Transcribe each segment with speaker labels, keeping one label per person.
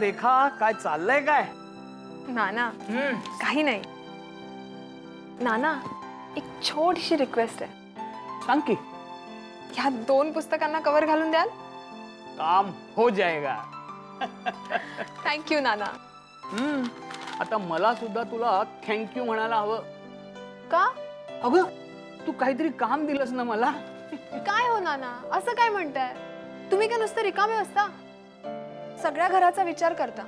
Speaker 1: काय रेखा काय चाललंय काय?
Speaker 2: नाना काही नाही. नाना एक छोटीशी रिक्वेस्ट आहे.
Speaker 1: सांग की.
Speaker 2: ह्या दोन पुस्तकांना कव्हर घालून द्याल?
Speaker 1: काम हो जाएगा.
Speaker 2: थँक्यू नाना.
Speaker 1: हम्म, आता मला सुद्धा तुला थँक्यू म्हणायला हवं.
Speaker 2: का?
Speaker 1: अगं तू काहीतरी काम दिलंस ना मला.
Speaker 2: काय हो नाना? असं काय म्हणताय? तुम्ही काय नुसतं रिकामे असता? सगळ्या घराचा विचार करता.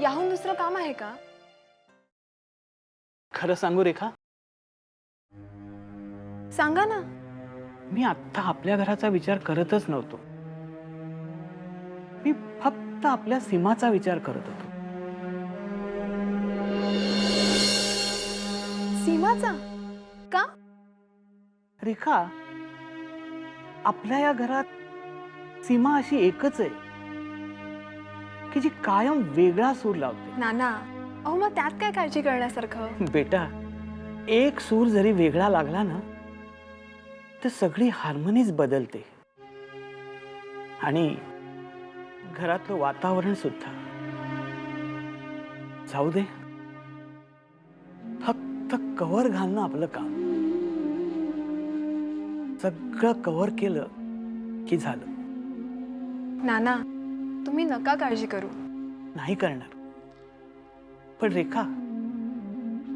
Speaker 2: याहून दुसरं काम आहे का?
Speaker 1: खरं सांगू रेखा?
Speaker 2: सांगा ना.
Speaker 1: मी आत्ता आपल्या घराचा विचार करतच नव्हतो. मी फक्त आपल्या सीमाचा विचार करत होतो.
Speaker 2: सीमाचा? का?
Speaker 1: रेखा आपल्या या घरात सीमा अशी एकच आहे. की जी कायम वेगळा सूर लावते.
Speaker 2: नाना अहो मग त्यात काय काळजी करण्यासारखं?
Speaker 1: बेटा एक सूर जरी वेगळा लागला ना तर सगळी हार्मोनीच बदलते. आणि घरातलं वातावरण सुद्धा. जाऊ दे. फक्त कवर घालणं आपलं काम. सगळं कव्हर केलं की झालं.
Speaker 2: नाना तुम्ही नका काळजी करू.
Speaker 1: नाही करणार. पण रेखा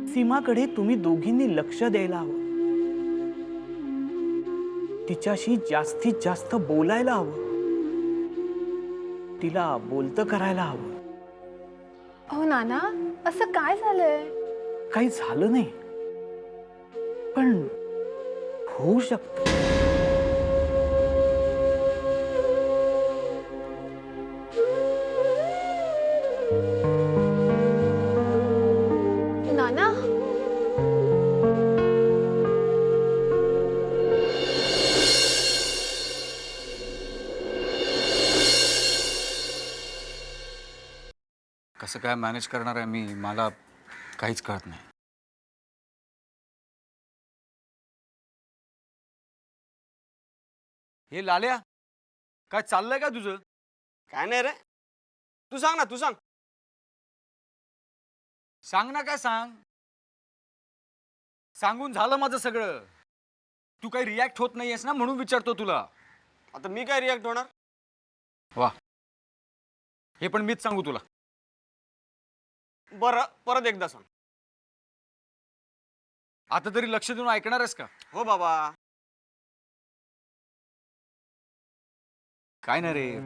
Speaker 1: सीमाकडे तुम्ही दोघींनी लक्ष द्यायला हवं. तिच्याशी जास्तीत जास्त बोलायला हवं. तिला बोलतं करायला हवं.
Speaker 2: अहो नाना असं काय झालंय?
Speaker 1: काही झालं नाही. पण होऊ शकत.
Speaker 3: कसं काय मॅनेज करणार आहे मी मला काहीच कळत नाही. हे लाल्या काय चाललंय का तुझं?
Speaker 4: काय नाही रे. तू सांग ना तू सांग.
Speaker 3: सांग ना काय सांग? सांगून झालं माझं सगळं. तू काही रिॲक्ट होत नाहीयेस ना म्हणून विचारतो तुला.
Speaker 4: आता मी काय रिॲक्ट होणार?
Speaker 3: वा हे पण मीच सांगू तुला.
Speaker 4: बरं परत एकदा सांग.
Speaker 3: आता तरी लक्ष देऊन ऐकणार आहेस का?
Speaker 4: हो बाबा.
Speaker 3: काय नाही रे.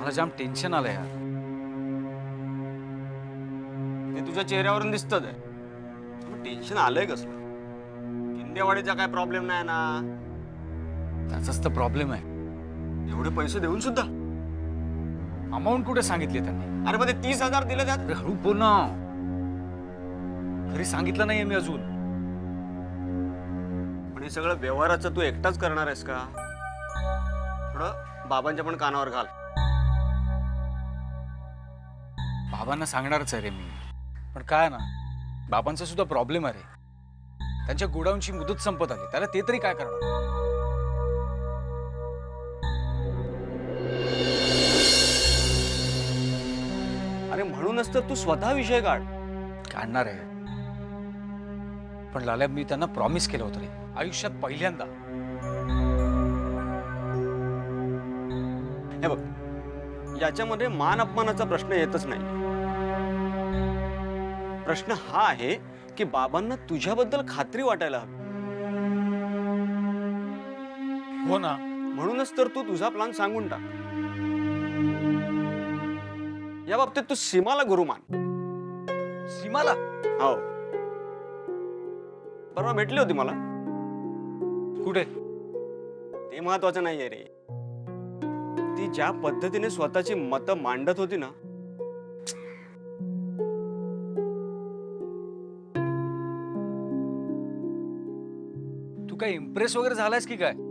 Speaker 3: मला जाम टेन्शन आलं यार.
Speaker 4: ते तुझ्या चेहऱ्यावरून दिसतच आहे. टेन्शन आलंय कसलं? किंदेवाडीचा काय प्रॉब्लेम नाही ना.
Speaker 3: त्याचाच तर प्रॉब्लेम आहे.
Speaker 4: एवढे पैसे देऊन सुद्धा.
Speaker 3: अमाऊंट कुठे सांगितली त्यांनी?
Speaker 4: अरे मग ते तीस हजार दिले त्यात?
Speaker 3: अरे हळू बोल ना. घरी सांगितलं नाहीये मी अजून.
Speaker 4: पण हे सगळं व्यवहाराचं तू एकटाच करणार आहेस का? थोडं बाबांच्या पण कानावर घाल.
Speaker 3: बाबांना सांगणारच आहे रे मी. पण काय ना बाबांचा सुद्धा प्रॉब्लेम आहे रे. त्यांच्या गोडाऊनची मुदत संपत आली. त्याला ते तरी काय करणार?
Speaker 4: अरे म्हणूनच तर तू स्वतः विषय काढ
Speaker 3: काढणार आहे. पण लाल्या मी त्यांना प्रॉमिस केलं होतं रे. आयुष्यात पहिल्यांदा.
Speaker 4: हे बघ याच्यामध्ये मान अपमानाचा प्रश्न येतच नाही. प्रश्न हा आहे की बाबांना तुझ्याबद्दल खात्री वाटायला हवी.
Speaker 3: हो ना.
Speaker 4: म्हणूनच तर तू तुझा प्लान सांगून टाक. या बाबतीत तू सीमाला गुरु मान.
Speaker 3: सीमाला?
Speaker 4: हो. परवा भेटली होती मला.
Speaker 3: कुठे?
Speaker 4: ते महत्वाचं नाहीये रे. ती ज्या पद्धतीने स्वतःची मतं मांडत होती ना.
Speaker 3: तू काय इम्प्रेस वगैरे झालायस की काय?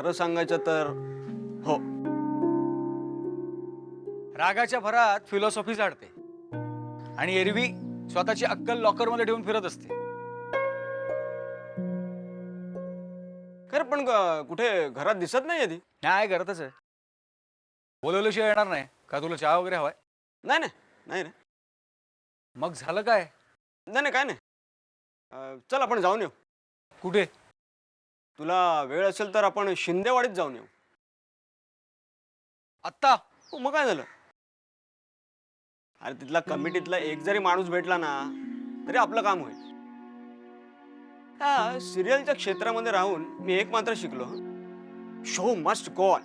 Speaker 4: खरं सांगायचं तर हो.
Speaker 3: रागाच्या भरात फिलॉसॉफी जाणते आणि एरवी स्वतःची अक्कल लॉकरमध्ये ठेवून फिरत असते.
Speaker 4: पण ग- कुठे घरात दिसत नाही ती?
Speaker 3: नाही करतच आहे. बोलवल्याशिवाय येणार नाही. का तुला चहा वगैरे हवाय?
Speaker 4: नाही नाही नाही नाही.
Speaker 3: मग झालं काय?
Speaker 4: नाही नाही काय नाही. अं, चल आपण जाऊन येऊ.
Speaker 3: कुठे?
Speaker 4: तुला वेळ असेल तर आपण शिंदेवाडीत जाऊन येऊ.
Speaker 3: आत्ता?
Speaker 4: हो, मग काय झालं? अरे तिथला कमिटीतला एक जरी माणूस भेटला ना तरी आपलं काम होईल. हा सिरियलच्या क्षेत्रामध्ये राहून मी एक मात्र शिकलो. Show must go on.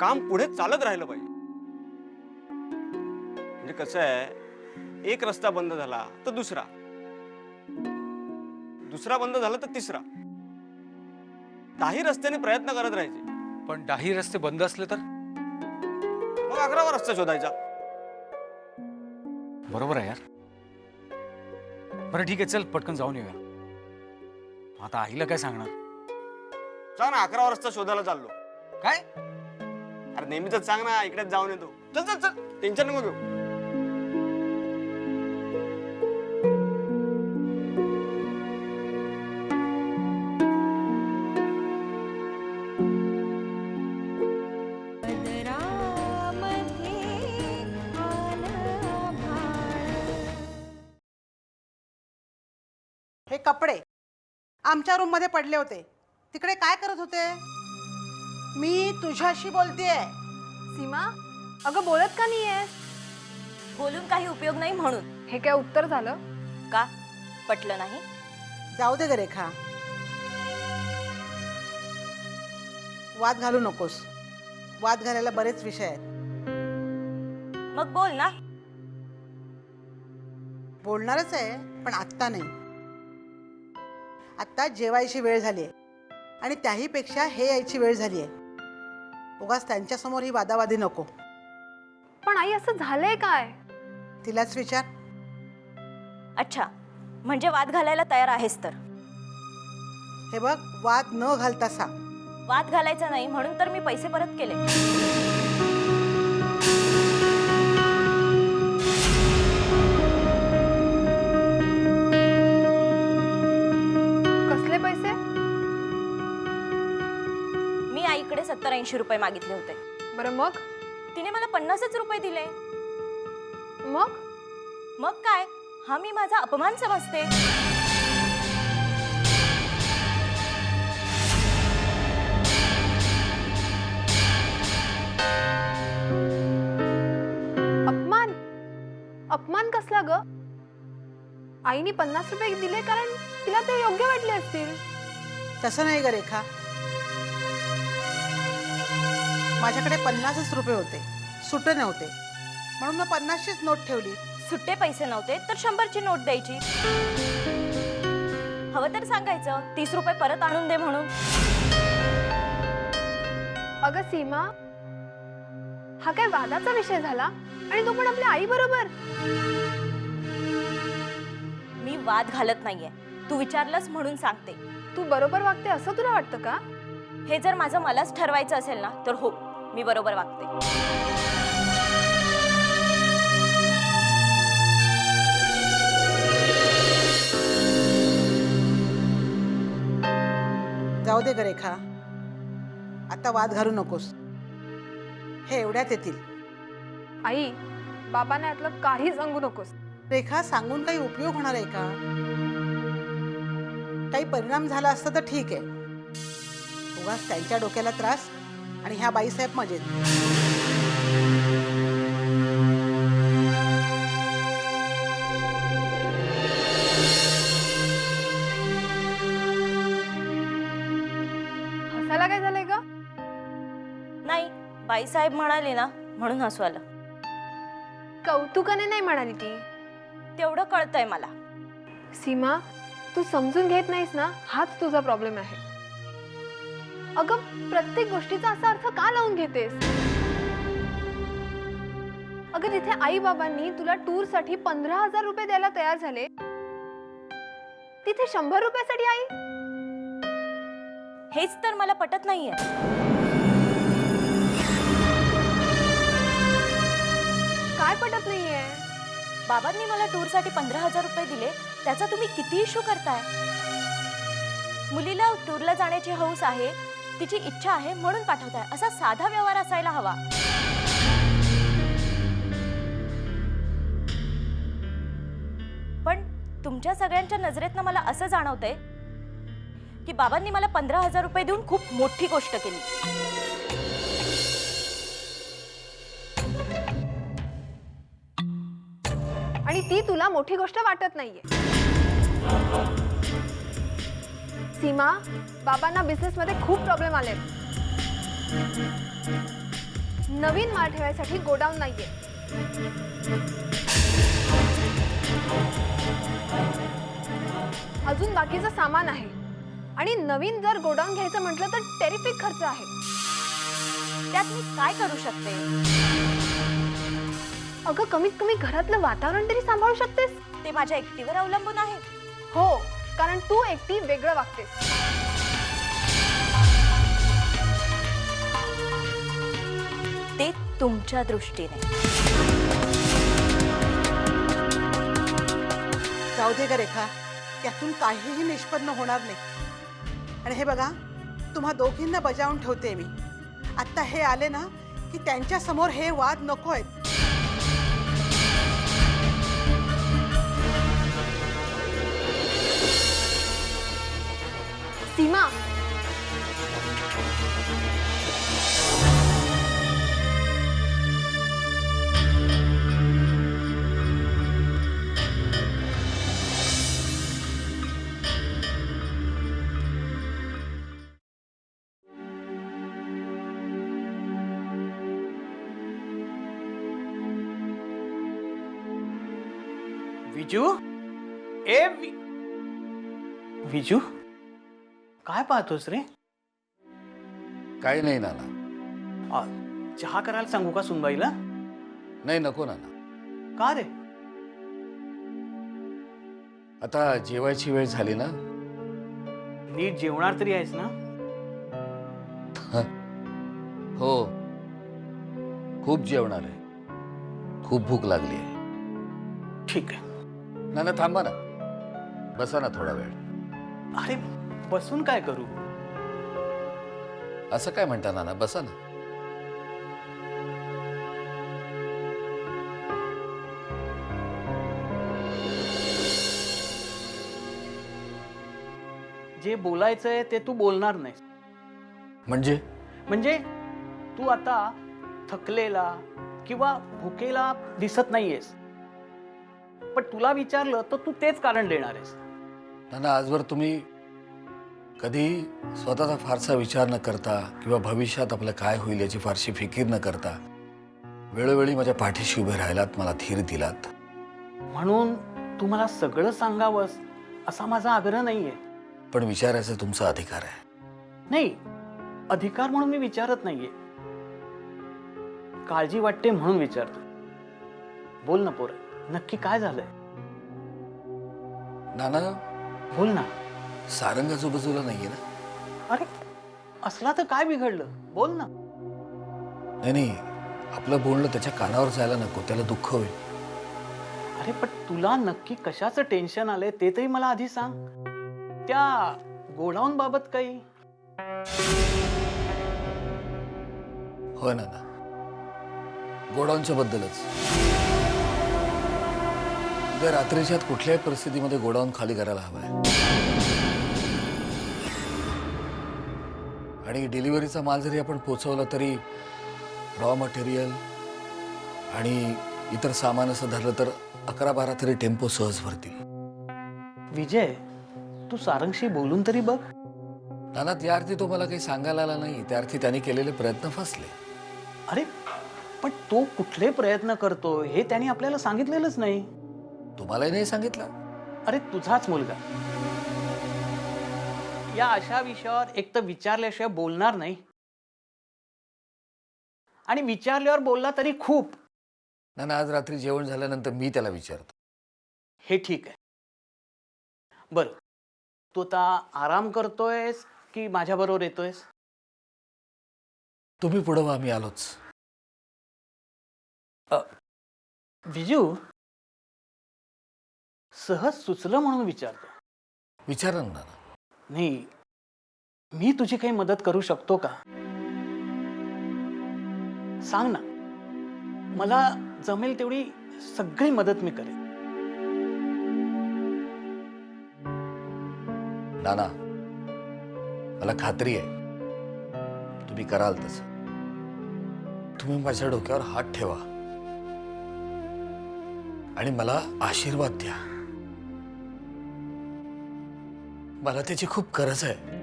Speaker 4: काम पुढे चालत राहिलं पाहिजे. म्हणजे कसं आहे एक रस्ता बंद झाला तर दुसरा. दुसरा बंद झाला तर तिसरा. काही रस्त्याने प्रयत्न करत राहायचे.
Speaker 3: पण दाही रस्ते बंद असले तर?
Speaker 4: मग अकरावा रस्ता शोधायचा.
Speaker 3: बरोबर आहे यार. बरं ठीक आहे चल पटकन जाऊन येऊया. आता आईला काय सांगणार?
Speaker 4: सांग ना अकरावा रस्ता शोधायला चाललो.
Speaker 3: काय?
Speaker 4: अरे नेहमीच सांग ना इकडेच जाऊन येतो. चल चल चल टेन्शन नको घेऊ.
Speaker 5: आमच्या रूममध्ये पडले होते. तिकडे काय करत होते? मी तुझ्याशी बोलतेय.
Speaker 2: सीमा अगं बोलत का नाहीयेस
Speaker 6: बोलून काही उपयोग नाही म्हणून.
Speaker 2: हे काय उत्तर झालं?
Speaker 6: का? पटलं नाही?
Speaker 5: जाऊ दे ग रेखा. वाद घालू नकोस. वाद घालायला बरेच विषय आहेत.
Speaker 6: मग बोल ना.
Speaker 5: बोलणारच आहे पण आत्ता नाही. आत्ता जेवायची वेळ झाली आहे. आणि त्याहीपेक्षा हे यायची वेळ झाली आहे. उगाच त्यांच्यासमोर ही वादावादी नको.
Speaker 2: पण आई असं झालंय काय?
Speaker 5: तिलाच विचार.
Speaker 6: अच्छा म्हणजे वाद घालायला तयार आहेस तर.
Speaker 5: हे बघ वाद न घालता सांग.
Speaker 6: वाद घालायचा नाही म्हणून तर मी पैसे परत केले. ऐंशी रुपये मागितले होते.
Speaker 2: बरं मग?
Speaker 6: तिने मला पन्नासच रुपये दिले.
Speaker 2: मग?
Speaker 6: मग काय? हा मी माझा अपमान समजते.
Speaker 2: अपमान? अपमान कसला ग? आईने पन्नास रुपये दिले कारण तिला ते योग्य वाटले असतील.
Speaker 5: तसं नाही ग रेखा. माझ्याकडे पन्नासच रुपये होते. सुटे नव्हते. म्हणून मग पन्नासचीच नोट ठेवली.
Speaker 6: सुट्टे पैसे नव्हते तर शंभरची नोट द्यायची. हवं तर सांगायचं तीस रुपये परत आणून दे म्हणून.
Speaker 2: अगं सीमा हा काय वादाचा विषय झाला? आणि तो पण आपल्या आई बरोबर
Speaker 6: मी वाद घालत नाहीये. तू विचारलंस म्हणून सांगते.
Speaker 2: तू बरोबर वागते असं तुला वाटतं का?
Speaker 6: हे जर माझं मलाच ठरवायचं असेल ना तर हो. मी बरोबर वागते.
Speaker 5: जाऊ दे ग रेखा. आता वाद घालू नकोस. हे एवढ्यात येतील.
Speaker 2: आई बाबांना यातलं काही सांगू नकोस.
Speaker 5: रेखा सांगून काही उपयोग होणार आहे का? काही परिणाम झाला असता तर ठीक आहे. उगाच त्यांच्या डोक्याला त्रास आणि ह्या बाईसाहेब मजेत
Speaker 2: हसायला काय झालंय का
Speaker 6: नाही बाईसाहेब म्हणाले ना म्हणून हसू आलं.
Speaker 2: कौतुकाने नाही म्हणाली ती.
Speaker 6: तेवढं कळतंय मला.
Speaker 2: सीमा तू समजून घेत नाहीस ना हाच तुझा प्रॉब्लेम आहे. अगं प्रत्येक गोष्टीचा असा अर्थ का लावून घेतेस? अगं तिथे आई बाबांनी तुला टूरसाठी पंधरा हजार रुपये द्यायला तयार झाले तिथे शंभर रुपयासाठी आई?
Speaker 6: हेच तर मला पटत नाहीये.
Speaker 2: काय पटत नाहीये?
Speaker 6: बाबांनी मला टूरसाठी पंधरा हजार रुपये दिले त्याचा तुम्ही किती इश्यू करताय? मुलीला टूरला जाण्याची हौस आहे तिची इच्छा आहे म्हणून पाठवताय. असा साधा व्यवहार असायला हवा. पण तुमच्या सगळ्यांच्या नजरेतनं मला असं जाणवतंय की बाबांनी मला पंधरा हजार रुपये देऊन खूप मोठी गोष्ट केली.
Speaker 2: आणि ती तुला मोठी गोष्ट वाटत नाहीये. सीमा बाबांना बिझनेस मध्ये खूप प्रॉब्लेम आले. नवीन माल ठेवायसाठी गोडाऊन नाहीये. अजून बाकीचं सामान आहे. आणि नवीन जर गोडाऊन घ्यायचं म्हटलं तर टेरिफिक खर्च आहे.
Speaker 6: त्यात मी काय करू शकते?
Speaker 2: अगं कमीत कमी घरातलं वातावरण तरी सांभाळू शकतेस?
Speaker 6: ते माझ्या एकटीवर अवलंबून आहे.
Speaker 2: हो. कारण तू एकटी वेगळं वागतेस.
Speaker 6: ते तुमच्या दृष्टीने.
Speaker 5: जाऊ दे ग रेखा त्यातून काहीही निष्पन्न होणार नाही. आणि हे बघा तुम्हा दोघींना बजावून ठेवते मी. आत्ता हे आले ना की त्यांच्यासमोर हे वाद नको आहेत.
Speaker 2: सीमा
Speaker 1: विजू ए वि... काय पाहतोस रे?
Speaker 7: काही नाही नाना.
Speaker 1: आ, चहा करायला सांगू का सुनबाईला?
Speaker 7: नाही नको नाना.
Speaker 1: का रे?
Speaker 7: आता जेवायची वेळ झाली ना?
Speaker 1: नीट जेवणार तरी आहेस ना?
Speaker 7: हो. खूप जेवणार आहे. खूप भूक लागली आहे.
Speaker 1: ठीक आहे.
Speaker 7: नाना थांबा ना. बसा ना थोडा वेळ.
Speaker 1: अरे बसून काय करू?
Speaker 7: असं काय म्हणता नाना? बसा ना.
Speaker 1: जे बोलायचंय ते तू बोलणार नाहीस.
Speaker 7: म्हणजे?
Speaker 1: म्हणजे तू आता थकलेला किंवा भुकेला दिसत नाहीयेस. पण तुला विचारलं तर तू तेच कारण देणार आहेस.
Speaker 7: नाना आजवर तुम्ही कधी स्वतःचा फारसा विचार न करता किंवा भविष्यात आपलं काय होईल याची फारशी फिकीर न करता वेळोवेळी माझ्या पाठीशी उभे राहिलात मला धीर दिलात.
Speaker 1: म्हणून तू मला सगळं सांगावंस असा माझा आग्रह नाहीये.
Speaker 7: पण विचारायचा तुमचा अधिकार आहे.
Speaker 1: नाही अधिकार म्हणून मी विचारत नाहीये. काळजी वाटते म्हणून विचारतो. बोल ना पोर नक्की काय झालंय?
Speaker 7: नाना?
Speaker 1: बोल ना.
Speaker 7: सारंग आजूबाजूला नाहीये ना?
Speaker 1: अरे असला तर काय बिघडलं? बोल ना.
Speaker 7: नाही नाही. आपलं बोलणं त्याच्या कानावर जायला नको त्याला दुःख होईल.
Speaker 1: अरे पण तुला नक्की कशाचं टेन्शन आलंय ते तरी मला आधी सांग. त्या गोडाऊन बाबत काही?
Speaker 7: होय ना ना गोडाऊनच्या बद्दलच. उद्या रात्रीच्या आत कुठल्याही परिस्थितीमध्ये गोडाऊन खाली करायला हवाय. आणि डिलिव्हरीचा माल जरी आपण पोचवला तरी रॉ मटेरियल आणि इतर सामान असं धरलं तर अकरा बारा तरी टेम्पो सहज भरतील.
Speaker 1: विजय तू सारंगशी बोलून तरी बघ.
Speaker 7: नाना त्या अर्थी तो मला काही सांगायला आला नाही. त्या अर्थी त्यांनी केलेले प्रयत्न फसले.
Speaker 1: अरे पण तो कुठले प्रयत्न करतो हे त्याने आपल्याला सांगितलेलंच नाही.
Speaker 7: तुम्हालाही नाही सांगितलं?
Speaker 1: अरे तुझाच मुलगा. या अशा विषयावर एक तर विचारल्याशिवाय बोलणार नाही. आणि विचारल्यावर बोलला तरी खूप.
Speaker 7: नाना आज रात्री जेवण झाल्यानंतर मी त्याला विचारतो.
Speaker 1: हे ठीक आहे. बर. तू आता आराम करतोयस की माझ्या बरोबर येतोयस?
Speaker 7: तुम्ही पुढं व्हा मी आलोच.
Speaker 1: विजू? सहज सुचलं म्हणून विचारतो.
Speaker 7: विचारा ना नाना.
Speaker 1: नाही मी तुझी काही मदत करू शकतो का? सांग ना. मला जमेल तेवढी सगळी मदत मी करेन.
Speaker 7: नाना मला खात्री आहे. तुम्ही कराल तस. तुम्ही माझ्या डोक्यावर हात ठेवा. आणि मला आशीर्वाद द्या. मला त्याची खूप गरज आहे.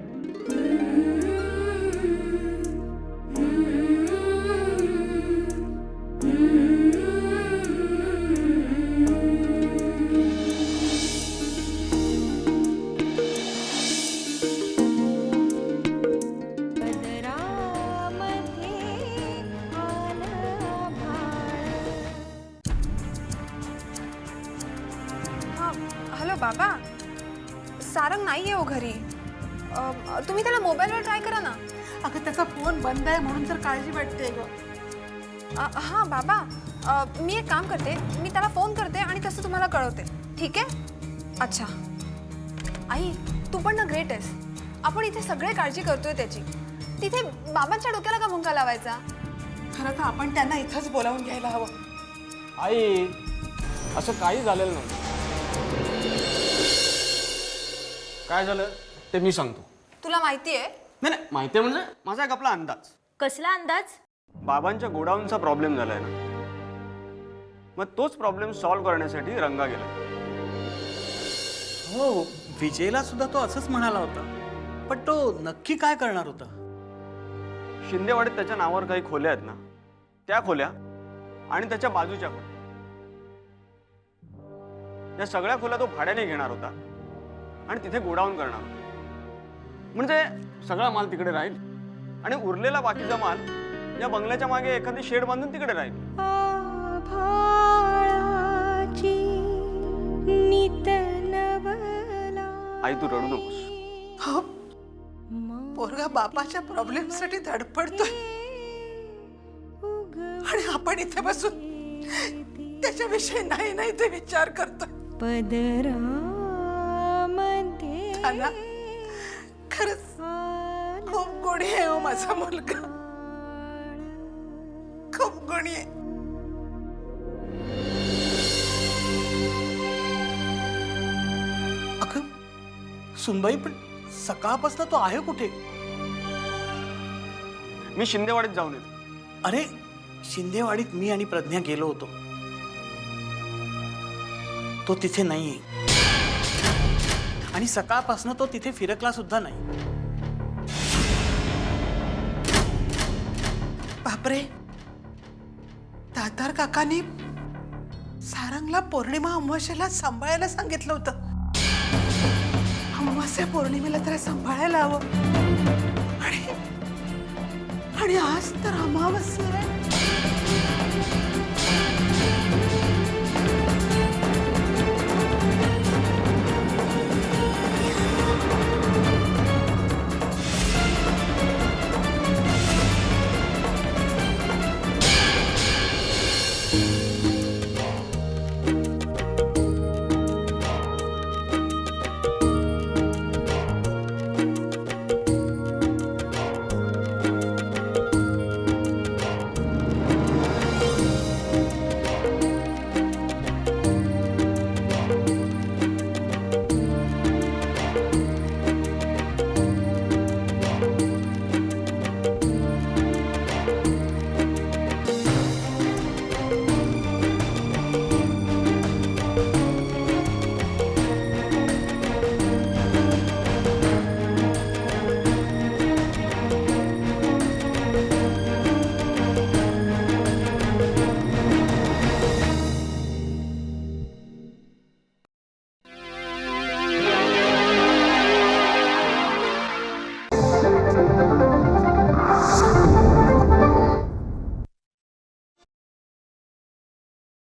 Speaker 5: काळजी वाटते ग.
Speaker 2: हां बाबा. अ, मी एक काम करते. मी त्याला फोन करते आणि तसं तुम्हाला कळवते. ठीक आहे? अच्छा. आई तू पण ना ग्रेट आहेस. आपण इथे सगळे काळजी करतोय त्याची. तिथे बाबांच्या डोक्याला का भुंका लावायचा?
Speaker 5: खरं तर आपण त्यांना इथंच बोलावून घ्यायला हवं.
Speaker 4: आई असं काही झालेलं नाही. काय झालं? ते मी सांगतो.
Speaker 2: तुला माहिती आहे
Speaker 4: नाही नाही. माहिती आहे म्हणजे? माझा एक आपला अंदाज.
Speaker 6: कसला अंदाज?
Speaker 4: बाबांच्या गोडाऊनचा प्रॉब्लेम झालाय ना. मग तोच प्रॉब्लेम सॉल्व्ह करण्यासाठी रंगा गेला.
Speaker 1: हो विजयला सुद्धा तो असंच म्हणाला होता. पण तो नक्की काय करणार होता?
Speaker 4: शिंदेवाडीत त्याच्या नावावर काही खोल्या आहेत ना. त्या खोल्या आणि त्याच्या बाजूच्या खोल्या. या सगळ्या खोल्या तो भाड्याने घेणार होता. आणि तिथे गोडाऊन करणार होता. म्हणजे सगळा माल तिकडे राहील. आणि उरलेला बाकीचा माल या बंगल्याच्या मागे एखादी शेड बांधून तिकडे राहील. आई तू रडू नकोस.
Speaker 5: हो. पोरगा बापाच्या प्रॉब्लेमसाठी धडपडतोय आणि आपण इथे बसून त्याच्याविषयी नाही नाही ते विचार करतोय. त्यांना खरंच खूप गोडी आहे हो माझा मुलगा. खूप गोडी आहे.
Speaker 1: अगं सुनबाई पण सकाळपासून तो आहे कुठे?
Speaker 4: मी शिंदेवाडीत जाऊन येतो.
Speaker 1: अरे शिंदेवाडीत मी आणि प्रज्ञा गेलो होतो. तो तिथे नाहीये. आणि सकाळपासून तो तिथे फिरकला सुद्धा नाही.
Speaker 5: बापरे. दातार काकांनी सारंगला पौर्णिमा अमावस्येला सांभाळायला सांगितलं होतं. अमावस्या पौर्णिमेला तर सांभाळायला हवं. आणि आणि आज तर अमावस्या आहे.